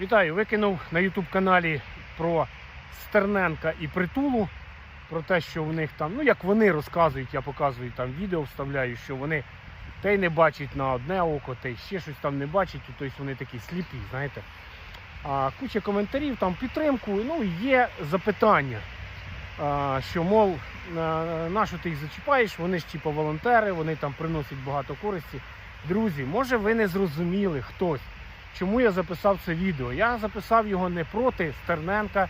Вітаю, викинув на YouTube каналі про Стерненка і притулу. Про те, що в них там, ну як вони розказують, я показую там відео, вставляю, що вони те й не бачать на одне око, те й ще щось там не бачать, тобто вони такі сліпі, знаєте. А куча коментарів, там підтримку, ну є запитання, а, що, мов, на, що ти їх зачіпаєш, вони ж типу волонтери, вони там приносять багато користі. Друзі, може ви не зрозуміли хтось, чому я записав це відео. Я записав його не проти Стерненка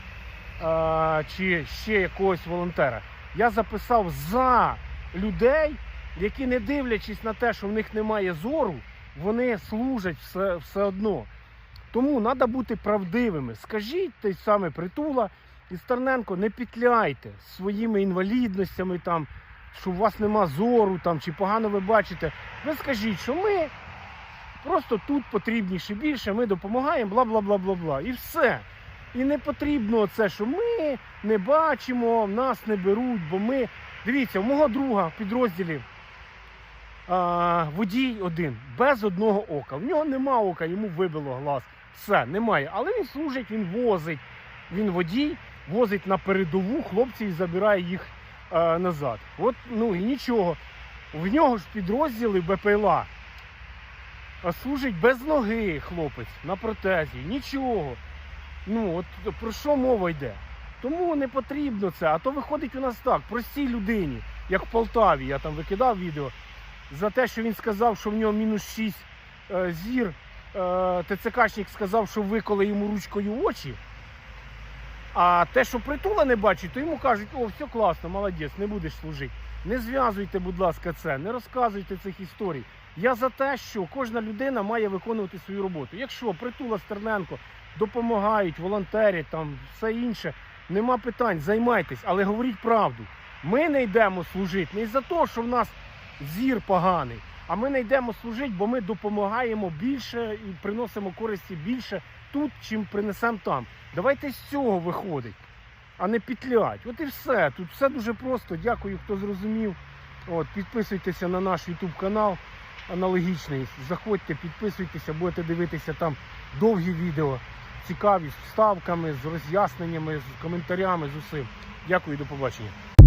а, чи ще якогось волонтера. Я записав за людей, які, не дивлячись на те, що в них немає зору, вони служать все, все одно. Тому треба бути правдивими. Скажіть той саме притула і Стерненко, не петляйте своїми інвалідностями, там, що у вас нема зору там, чи погано ви бачите. Ви скажіть, що ми просто тут потрібніше більше, ми допомагаємо, бла бла бла бла бла. І все. І не потрібно це, що ми не бачимо, нас не беруть, бо ми. Дивіться, у мого друга в підрозділі а, водій один, без одного ока. В нього нема ока, йому вибило глаз. Все, немає. Але він служить, він возить. Він водій, возить на передову хлопців і забирає їх а, назад. От, ну і нічого. В нього ж підрозділи БПЛА. А служить без ноги хлопець на протезі. Нічого. Ну, от про що мова йде? Тому не потрібно це. А то виходить у нас так, простій людині, як в Полтаві, я там викидав відео, за те, що він сказав, що в нього мінус 6 е, зір. Е, ТЦКшник сказав, що виколи йому ручкою очі. А те, що притула не бачить, то йому кажуть, о, все класно, молодець, не будеш служити. Не зв'язуйте, будь ласка, це, не розказуйте цих історій. Я за те, що кожна людина має виконувати свою роботу. Якщо притула Стерненко допомагають, волонтерять, там все інше, нема питань, займайтесь, але говоріть правду. Ми не йдемо служити не за те, що в нас зір поганий, а ми не йдемо служити, бо ми допомагаємо більше і приносимо користі більше тут, чим принесемо там. Давайте з цього виходить, а не петлять. От і все. Тут все дуже просто. Дякую, хто зрозумів. От, підписуйтеся на наш YouTube канал аналогічний. Заходьте, підписуйтеся, будете дивитися там довгі відео, цікаві з вставками, з роз'ясненнями, з коментарями, з усім. Дякую, до побачення.